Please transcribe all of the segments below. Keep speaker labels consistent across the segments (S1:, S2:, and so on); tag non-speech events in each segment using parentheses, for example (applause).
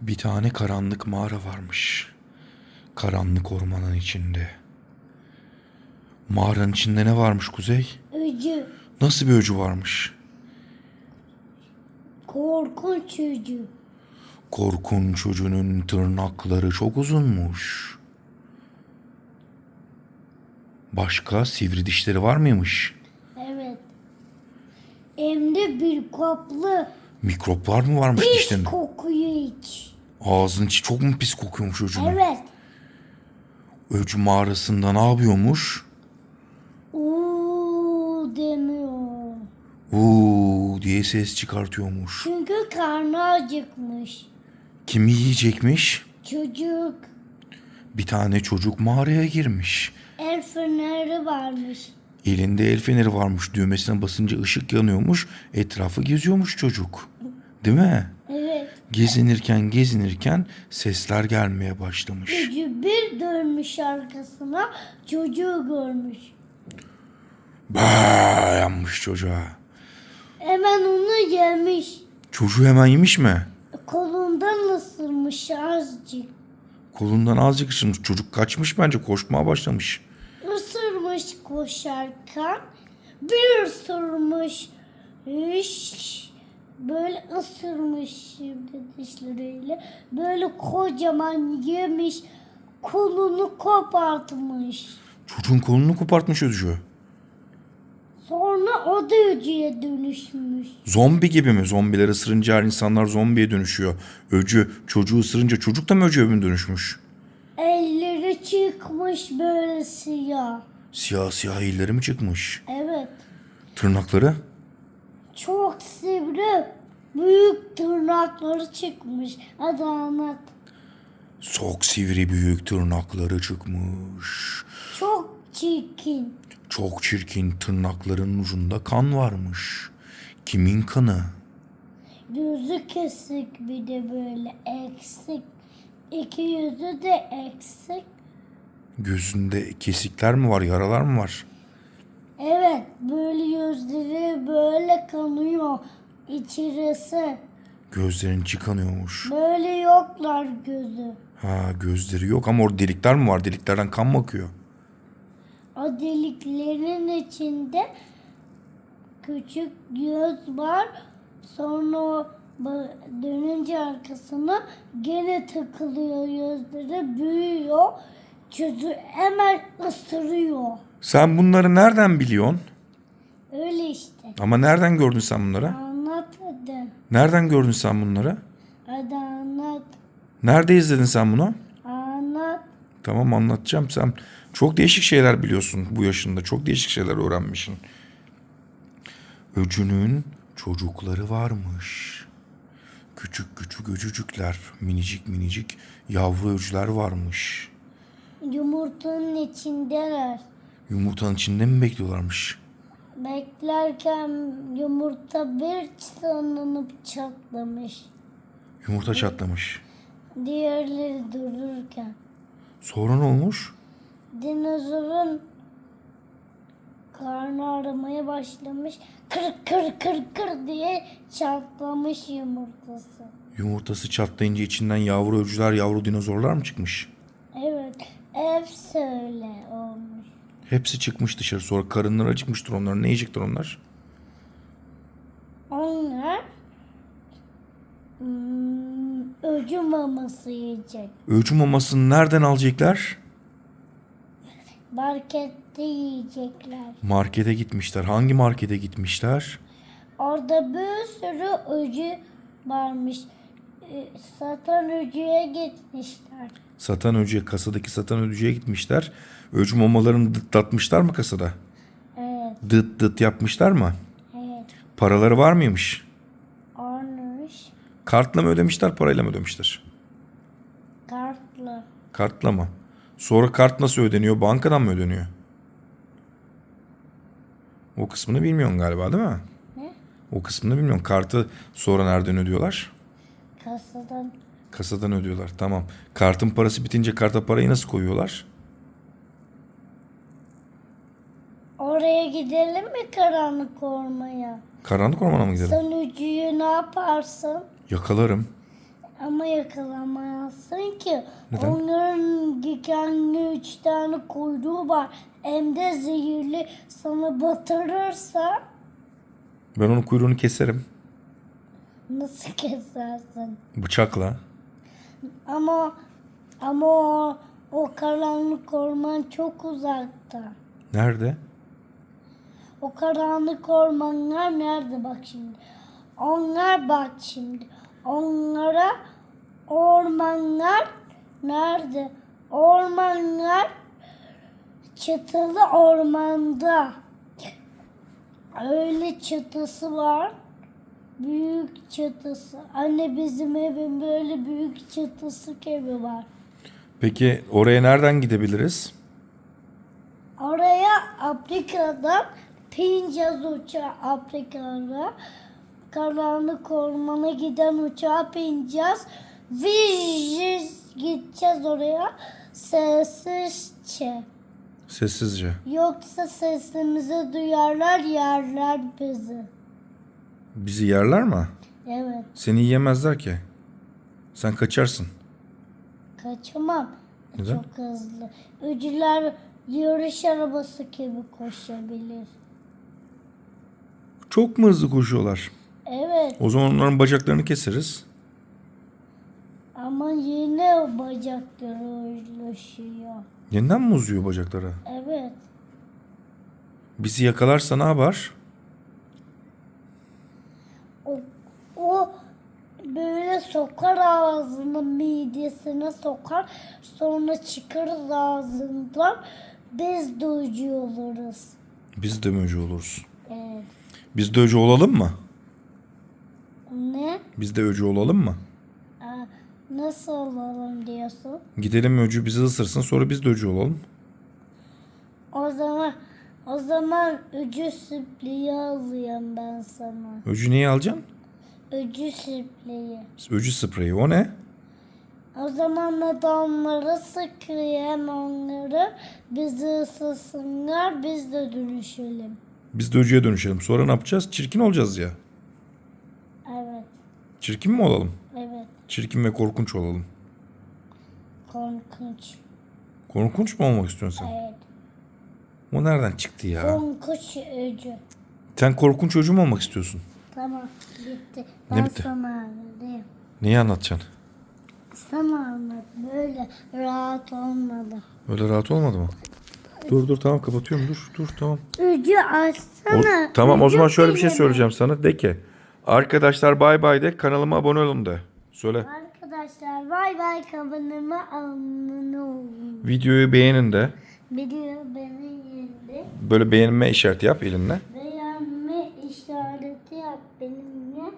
S1: Bir tane karanlık mağara varmış. Karanlık ormanın içinde. Mağaranın içinde ne varmış Kuzey?
S2: Öcü.
S1: Nasıl bir öcü varmış?
S2: Korkunç öcü.
S1: Korkunç çocuğunun tırnakları çok uzunmuş. Başka sivri dişleri var mıymış?
S2: Evet. Hem de bir kaplı.
S1: Mikroplar mı varmış
S2: Pis
S1: dişlerinde?
S2: kokuyor hiç.
S1: Ağzın içi çok mu pis kokuyormuş çocuğun?
S2: Evet.
S1: Öcü mağarasında ne yapıyormuş?
S2: Uuu demiyor.
S1: Uuu diye ses çıkartıyormuş.
S2: Çünkü karnı acıkmış.
S1: Kimi yiyecekmiş?
S2: Çocuk.
S1: Bir tane çocuk mağaraya girmiş.
S2: El feneri varmış.
S1: Elinde el feneri varmış. Düğmesine basınca ışık yanıyormuş. Etrafı geziyormuş çocuk. Değil mi?
S2: Evet.
S1: Gezinirken gezinirken sesler gelmeye başlamış.
S2: Öcü bir dönmüş arkasına çocuğu görmüş.
S1: Baa yanmış çocuğa.
S2: Hemen onu yemiş.
S1: Çocuğu hemen yemiş mi?
S2: Kolundan ısırmış azıcık.
S1: Kolundan azıcık ısırmış. Çocuk kaçmış bence koşmaya başlamış.
S2: Isırmış koşarken bir ısırmış. Hiç böyle ısırmış şimdi dişleriyle. Böyle kocaman yemiş. Kolunu kopartmış.
S1: Çocuğun kolunu kopartmış öcü.
S2: Sonra o da öcüye dönüşmüş.
S1: Zombi gibi mi? Zombiler ısırınca her insanlar zombiye dönüşüyor. Öcü çocuğu ısırınca çocuk da mı öcüye mi dönüşmüş?
S2: Elleri çıkmış böyle siyah.
S1: Siyah siyah elleri mi çıkmış?
S2: Evet.
S1: Tırnakları?
S2: Çok sivri. Büyük tırnakları çıkmış. Hadi anlat.
S1: Çok sivri büyük tırnakları çıkmış.
S2: Çok çirkin.
S1: Çok çirkin tırnakların ucunda kan varmış. Kimin kanı?
S2: Gözü kesik bir de böyle eksik. İki yüzü de eksik.
S1: Gözünde kesikler mi var, yaralar mı var?
S2: Evet böyle gözleri böyle kanıyor. İçerisi.
S1: Gözlerin çıkanıyormuş.
S2: Böyle yoklar gözü.
S1: Ha gözleri yok ama orada delikler mi var? Deliklerden kan mı akıyor?
S2: O deliklerin içinde küçük göz var. Sonra dönünce arkasına gene takılıyor gözleri büyüyor. Çocuğu hemen ısırıyor.
S1: Sen bunları nereden biliyorsun?
S2: Öyle işte.
S1: Ama nereden gördün sen bunları?
S2: Anlat hadi.
S1: Nereden gördün sen bunları?
S2: Hadi anlat.
S1: Nerede izledin sen bunu?
S2: Anlat.
S1: Tamam anlatacağım. Sen çok değişik şeyler biliyorsun bu yaşında. Çok değişik şeyler öğrenmişsin. Öcünün çocukları varmış. Küçük küçük öcücükler, minicik minicik yavru öcüler varmış.
S2: Yumurtanın içindeler.
S1: Yumurtanın içinde mi bekliyorlarmış?
S2: Beklerken yumurta bir sanınıp çatlamış.
S1: Yumurta çatlamış.
S2: Diğerleri dururken.
S1: Sonra ne olmuş?
S2: Dinozorun karnı aramaya başlamış. Kır kır kır kır diye çatlamış yumurtası.
S1: Yumurtası çatlayınca içinden yavru öcüler, yavru dinozorlar mı çıkmış?
S2: Evet. Hepsi öyle olmuş.
S1: Hepsi çıkmış dışarı. Sonra karınları acıkmıştır onların. Ne yiyecektir onlar?
S2: Onlar hmm, öcü maması yiyecek.
S1: Öcü mamasını nereden alacaklar?
S2: Markette yiyecekler.
S1: Markete gitmişler. Hangi markete gitmişler?
S2: Orada bir sürü öcü varmış. Ee, Satan öcüye gitmişler.
S1: Satan öcüye, kasadaki satan öcüye gitmişler. Öcü mamalarını dıtlatmışlar mı kasada?
S2: Evet,
S1: Dıt dıt yapmışlar mı?
S2: evet.
S1: Paraları var mıymış?
S2: Arnış
S1: Kartla mı ödemişler, parayla mı ödemişler?
S2: kartlı.
S1: Kartla mı? Sonra kart nasıl ödeniyor? Bankadan mı ödeniyor? O kısmını bilmiyorsun galiba değil mi?
S2: Ne?
S1: O kısmını bilmiyorum. Kartı sonra nereden ödüyorlar?
S2: Kasadan
S1: Kasadan ödüyorlar. Tamam. Kartın parası bitince karta parayı nasıl koyuyorlar?
S2: Oraya gidelim mi karanlık ormaya?
S1: Karanlık ormana mı gidelim?
S2: Sen öcüyü ne yaparsın?
S1: Yakalarım.
S2: Ama yakalamazsın ki.
S1: Neden?
S2: Onların dikenli üç tane kuyruğu var. Hem de zehirli sana batırırsa
S1: Ben onun kuyruğunu keserim.
S2: nasıl (laughs) kesersin?
S1: Bıçakla.
S2: Ama ama o, o karanlık orman çok uzakta.
S1: Nerede?
S2: O karanlık ormanlar nerede bak şimdi. Onlar bak şimdi. Onlara ormanlar nerede? Ormanlar çıtılı ormanda. Öyle çıtısı var. Büyük çıtısı. Anne bizim evin böyle büyük çıtısı evi var.
S1: Peki oraya nereden gidebiliriz?
S2: Oraya Afrika'dan Pincaz uçağı Afrika'da karanlık ormana giden uçağa bineceğiz. Viz gideceğiz oraya sessizce.
S1: Sessizce.
S2: Yoksa sesimizi duyarlar yerler bizi.
S1: Bizi yerler mi?
S2: Evet
S1: Seni yiyemezler ki. Sen kaçarsın.
S2: kaçamam.
S1: Neden?
S2: Çok hızlı. Öcüler yarış arabası gibi koşabilir.
S1: Çok mu hızlı koşuyorlar?
S2: Evet.
S1: O zaman onların bacaklarını keseriz.
S2: Ama yine bacakları özleşiyor.
S1: Yeniden mi uzuyor bacakları?
S2: Evet.
S1: Bizi yakalarsa ne yapar?
S2: O, o böyle sokar ağzını midesine sokar. Sonra çıkarız ağzından. Biz ucu oluruz.
S1: Biz öcü oluruz?
S2: Evet.
S1: Biz de öcü olalım mı?
S2: Ne?
S1: Biz de öcü olalım mı?
S2: Aa, nasıl olalım diyorsun?
S1: Gidelim öcü bizi ısırsın sonra biz de öcü olalım.
S2: O zaman o zaman öcü süpliği alayım ben sana.
S1: Öcü neyi alacaksın?
S2: Öcü süpliği.
S1: Öcü spreyi o ne?
S2: O zaman adamları sıkayım onları. Bizi ısırsınlar biz de dönüşelim.
S1: Biz de öcüye dönüşelim. Sonra ne yapacağız? Çirkin olacağız ya.
S2: Evet.
S1: Çirkin mi olalım?
S2: Evet.
S1: Çirkin ve korkunç olalım.
S2: Korkunç.
S1: Korkunç mu olmak istiyorsun sen?
S2: Evet.
S1: O nereden çıktı ya?
S2: Korkunç öcü.
S1: Sen korkunç öcü mü olmak istiyorsun?
S2: Tamam bitti.
S1: Ne
S2: Ben
S1: bitti?
S2: sana anlatayım.
S1: Neyi anlatacaksın?
S2: Sana anlat. Böyle rahat olmadı.
S1: Öyle rahat olmadı mı? Dur dur tamam kapatıyorum dur dur tamam. O-
S2: açsana.
S1: tamam o
S2: Öcü
S1: zaman şöyle bir şey söyleyeceğim sana. De ki arkadaşlar bay bay de kanalıma abone olun de. Söyle.
S2: Arkadaşlar bay bay kanalıma abone olun.
S1: Videoyu beğenin de.
S2: Biliyor beni yendi.
S1: Böyle beğenme işareti yap elinle.
S2: Beğenme işareti yap benimle.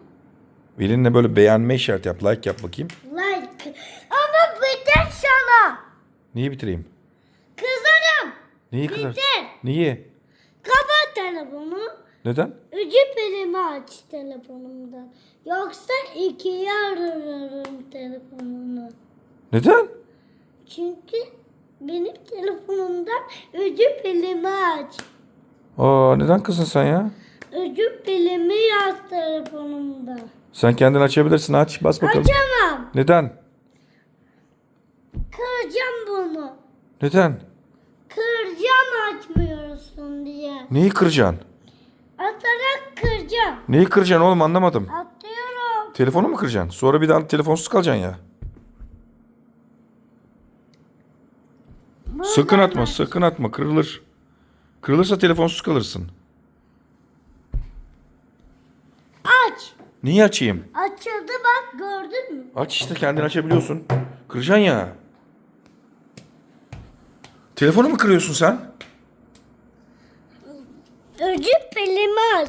S1: Elinle böyle beğenme işareti yap. Like yap bakayım.
S2: Like. Ama bitir sana.
S1: Neyi bitireyim?
S2: Kızarım.
S1: Neyi kızar?
S2: Bitir.
S1: Neyi?
S2: Kapat telefonu.
S1: Neden?
S2: Ucu pilimi aç telefonumdan. Yoksa ikiye ararım telefonunu.
S1: Neden?
S2: Çünkü benim telefonumdan ucu pilimi aç.
S1: Aa neden kızın sen ya?
S2: Ucu pilimi yaz telefonumda.
S1: Sen kendin açabilirsin aç bas bakalım.
S2: Açamam.
S1: Neden?
S2: Kıracağım bunu.
S1: Neden?
S2: Kıracağım açmıyorsun diye.
S1: Neyi kıracaksın?
S2: Atarak kıracağım.
S1: Neyi kıracaksın oğlum anlamadım.
S2: Atıyorum.
S1: Telefonu mu kıracaksın? Sonra bir daha telefonsuz kalacaksın ya. Sakın
S2: Buradan
S1: atma
S2: aç.
S1: sakın atma kırılır. Kırılırsa telefonsuz kalırsın.
S2: Aç.
S1: Neyi açayım?
S2: Açıldı bak gördün mü?
S1: Aç işte kendin açabiliyorsun. Kıracaksın ya. Telefonu mu kırıyorsun sen?
S2: Ucu pilimi aç.